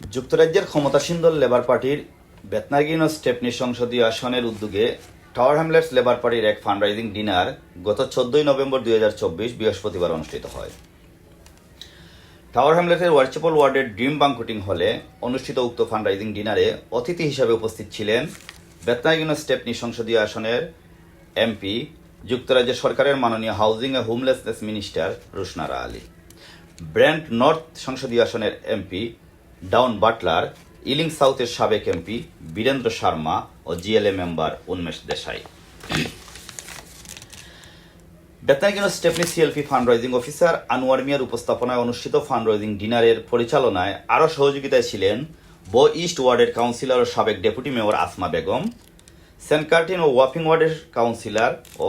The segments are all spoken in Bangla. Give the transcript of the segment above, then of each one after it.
যুক্তরাজ্যের ক্ষমতাসীন দল লেবার পার্টির বেতনাগিন ও স্টেপনি সংসদীয় আসনের উদ্যোগে টাওয়ার হ্যামলেটস লেবার পার্টির এক ফান্ডরাইজিং ডিনার গত চোদ্দই নভেম্বর দুই হাজার চব্বিশ বৃহস্পতিবার অনুষ্ঠিত হয়। টাওয়ার হ্যামলেটের ওয়ার্চেপল ওয়ার্ডের ড্রিম বাংকুটিং হলে অনুষ্ঠিত উক্ত ফান্ডরাইজিং ডিনারে অতিথি হিসাবে উপস্থিত ছিলেন বেতনাগিন স্টেপনি সংসদীয় আসনের এমপি, যুক্তরাজ্য সরকারের মাননীয় হাউজিং ও homelessness minister Rushanara Ali. Brent North সংসদীয় আসনের এমপি ডাউন বাটলার ইলিং সাউথের সাবেক এমপি বীরেন্দ্র শর্মা ও GLA member Unmesh Desai. Bethnal Green Stepney CLP fundraising officer Anwar মিয়ার উপস্থাপনায় অনুষ্ঠিত ফান্ডরাইজিং ডিনারের পরিচালনায় আরও সহযোগিতায় ছিলেন বো ইস্ট ওয়ার্ডের কাউন্সিলর ও সাবেক deputy mayor Asma Begum St Katharine ও ওয়াপিং ওয়ার্ডের কাউন্সিলর ও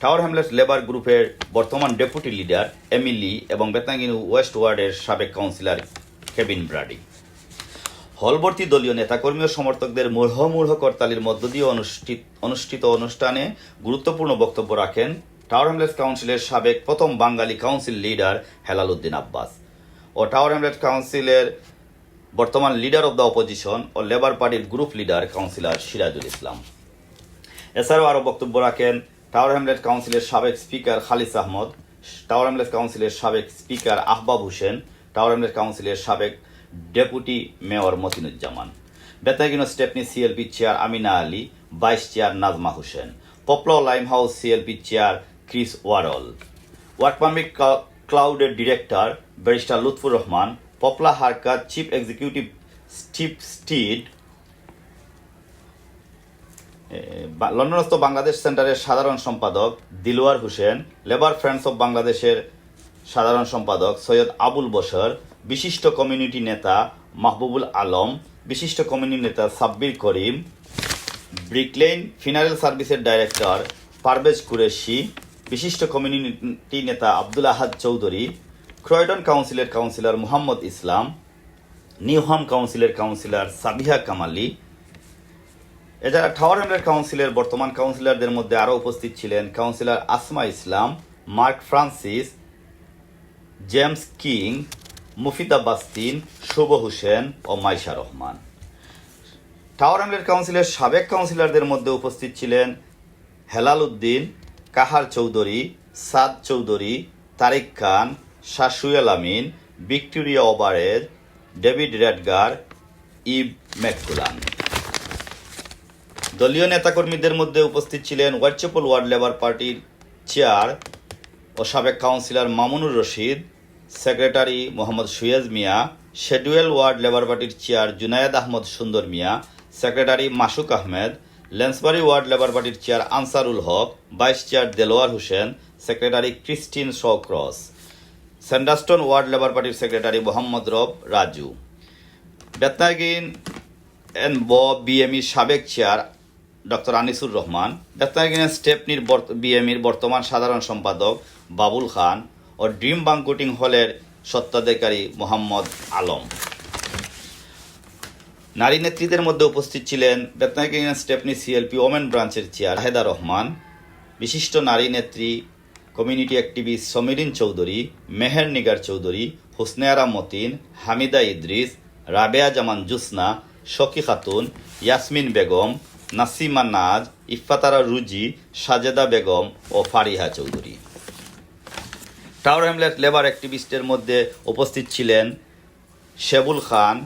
টাওয়ার হ্যামলেট লেবার গ্রুপের বর্তমান ডেপুটি লিডার এমিলি এবং বেতনাগিন ওয়েস্ট ওয়ার্ডের সাবেক কাউন্সিলর কেবিন ব্রাডি। হলবর্তী দলীয় নেতাকর্মী ও সমর্থকদের মূঢ়মূঢ় করতালির মধ্য দিয়ে অনুষ্ঠিত অনুষ্ঠিত অনুষ্ঠানে গুরুত্বপূর্ণ বক্তব্য রাখেন টাওয়ার হ্যামলেটস কাউন্সিলের সাবেক প্রথম বাঙালি কাউন্সিল লিডার হেলাল উদ্দিন আব্বাস ও টাওয়ার হ্যামলেট কাউন্সিলের বর্তমান লিডার অব দ্য অপোজিশন ও লেবার পার্টির group leader councillor Sirajul Islam. এছাড়াও আরও বক্তব্য রাখেন টাওয়ার হ্যামলেট কাউন্সিলের সাবেক speaker Khalis Ahmad, Tower Hamlet কাউন্সিলের সাবেক স্পিকার আহবাব হোসেন টাওয়ার কাউন্সিলের সাবেক deputy mayor Matinuzzaman. Bethnal Green Stepney CLP chair Amina Ali, vice chair Najma Hossain. Poplar Limehouse CLP chair Chris Worrall. Work permit ক্লাউডের director barrister Lutfur Rahman, Poplar হারকাত chief executive Steve stead লন্ডনস্থ বাংলাদেশ সেন্টারের সাধারণ সম্পাদক Dilwar Hossain, Labour Friends of বাংলাদেশের সাধারণ সম্পাদক সৈয়দ আবুল বশর, বিশিষ্ট কমিউনিটি নেতা মাহবুবুল আলম, বিশিষ্ট কমিউনিটি নেতা সাব্বির করিম ব্রিকলেন ফিনারেল সার্ভিসের ডাইরেক্টর পারভেজ কুরেশি, বিশিষ্ট কমিউনিটি নেতা আব্দুল আহাদ চৌধুরী ক্রয়ডন কাউন্সিলের কাউন্সিলর মুহাম্মদ ইসলাম, নিউহাম কাউন্সিলের কাউন্সিলর সাবিহা কামালি, এছাড়া টাওয়ার কাউন্সিলের বর্তমান কাউন্সিলরদের মধ্যে আরও উপস্থিত ছিলেন councillor Asma Islam, Mark Francis James King, Mufida Bastin Shuvo Hossain ও মাইশা রহমান। টাওয়ার হ্যামলেট কাউন্সিলের সাবেক কাউন্সিলরদের মধ্যে উপস্থিত ছিলেন হেলাল উদ্দিন, কাহার চৌধুরী, সাদ চৌধুরী, তারিক খান শাসুয়েল আমিন, ভিক্টোরিয়া ওবারেজ, ডেভিড রেডগার, ইব ম্যাকুলান দলীয় নেতাকর্মীদের মধ্যে উপস্থিত ছিলেন ওয়ার্চেপল ওয়ার্ড লেবার পার্টির চেয়ার ও সাবেক councillor Mamunur Rashid secretary Mohammad Suez মিয়া, শেডুয়েল ওয়ার্ড লেবার পার্টির chair Junaid Ahmad Sundar Miah, secretary Masuk Ahmed Lansbury ward Labour পার্টির chair Ansarul Haque, vice chair Delwar Hossain, secretary Christine Shawcross St Dunstan's ward Labour পার্টির secretary Mohammad Rob Raju. Bethnal Green and Bow বিএমইর সাবেক চেয়ার ডক্টর আনিসুর রহমান, বেতনাগিনের স্টেপনির বিএমইর বর্তমান সাধারণ সম্পাদক বাবুল খান ও ড্রিম বাংকুটিং হলের সত্ত্বাধিকারী মোহাম্মদ আলম। নারী নেত্রীদের মধ্যে উপস্থিত ছিলেন বেতনাগিনের স্টেপনি সিএলপি ওমেন ব্রাঞ্চের চেয়ার হেদা রহমান, বিশিষ্ট নারী নেত্রী, কমিউনিটি অ্যাক্টিভিস্ট সমীরিন চৌধুরী, মেহের নিগার চৌধুরী হুসনেয়ারা মতিন, হামিদা ইদ্রিস, রাবেয়া জামান জুসনা, শকি খাতুন, ইয়াসমিন বেগম, নাসিমা নাজ, ইফাতারা রুজি, সাজেদা বেগম ও Fariha Chowdhury. Tower Hamlet Labour অ্যাক্টিভিস্টের মধ্যে উপস্থিত ছিলেন শেবুল খান,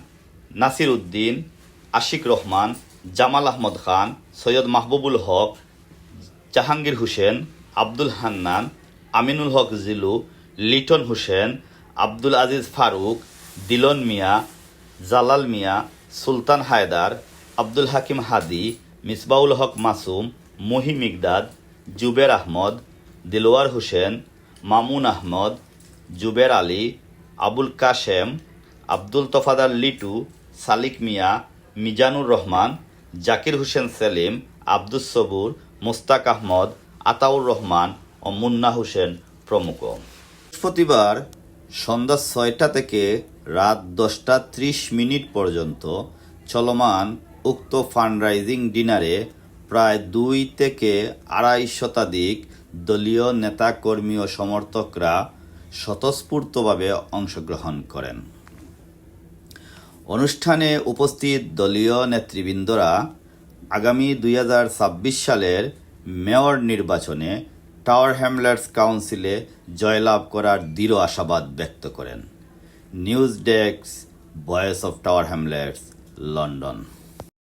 নাসির উদ্দিন, আশিক রহমান, জামাল আহমদ খান, সৈয়দ মাহবুবুল হক, জাহাঙ্গীর হোসেন, আব্দুল হান্নান, আমিনুল হক জিলু, লিটন হোসেন, আব্দুল আজিজ ফারুক, দিলন মিয়া, জালাল মিয়া, সুলতান হায়দার, আব্দুল হাকিম হাদি, মিসবাউল হক মাসুম মহি মিগদাদ জুবের আহমদ, দিলওয়ার হোসেন মামুন আহমদ, জুবের আলী, আবুল কাশেম, আব্দুল তফাদার লিটু, সালিক মিয়া, মিজানুর রহমান, জাকির হোসেন সেলিম, আব্দুস সবুর, মোস্তাক আহমদ, আতাউর রহমান ও মুন্না হোসেন প্রমুখ। বৃহস্পতিবার সন্ধ্যা ছয়টা থেকে রাত দশটা ত্রিশ মিনিট পর্যন্ত চলমান উক্ত ফান্ডরাইজিং ডিনারে প্রায় দুই থেকে আড়াই শতাধিক দলীয় নেতাকর্মী ও সমর্থকরা স্বতঃস্ফূর্তভাবে অংশগ্রহণ করেন। অনুষ্ঠানে উপস্থিত দলীয় নেতৃবৃন্দরা আগামী দুই হাজার ছাব্বিশ সালের মেয়র নির্বাচনে টাওয়ার হ্যামলেটস কাউন্সিলে জয়লাভ করার দৃঢ় আশাবাদ ব্যক্ত করেন। News desk, voice of Tower Hamlets London.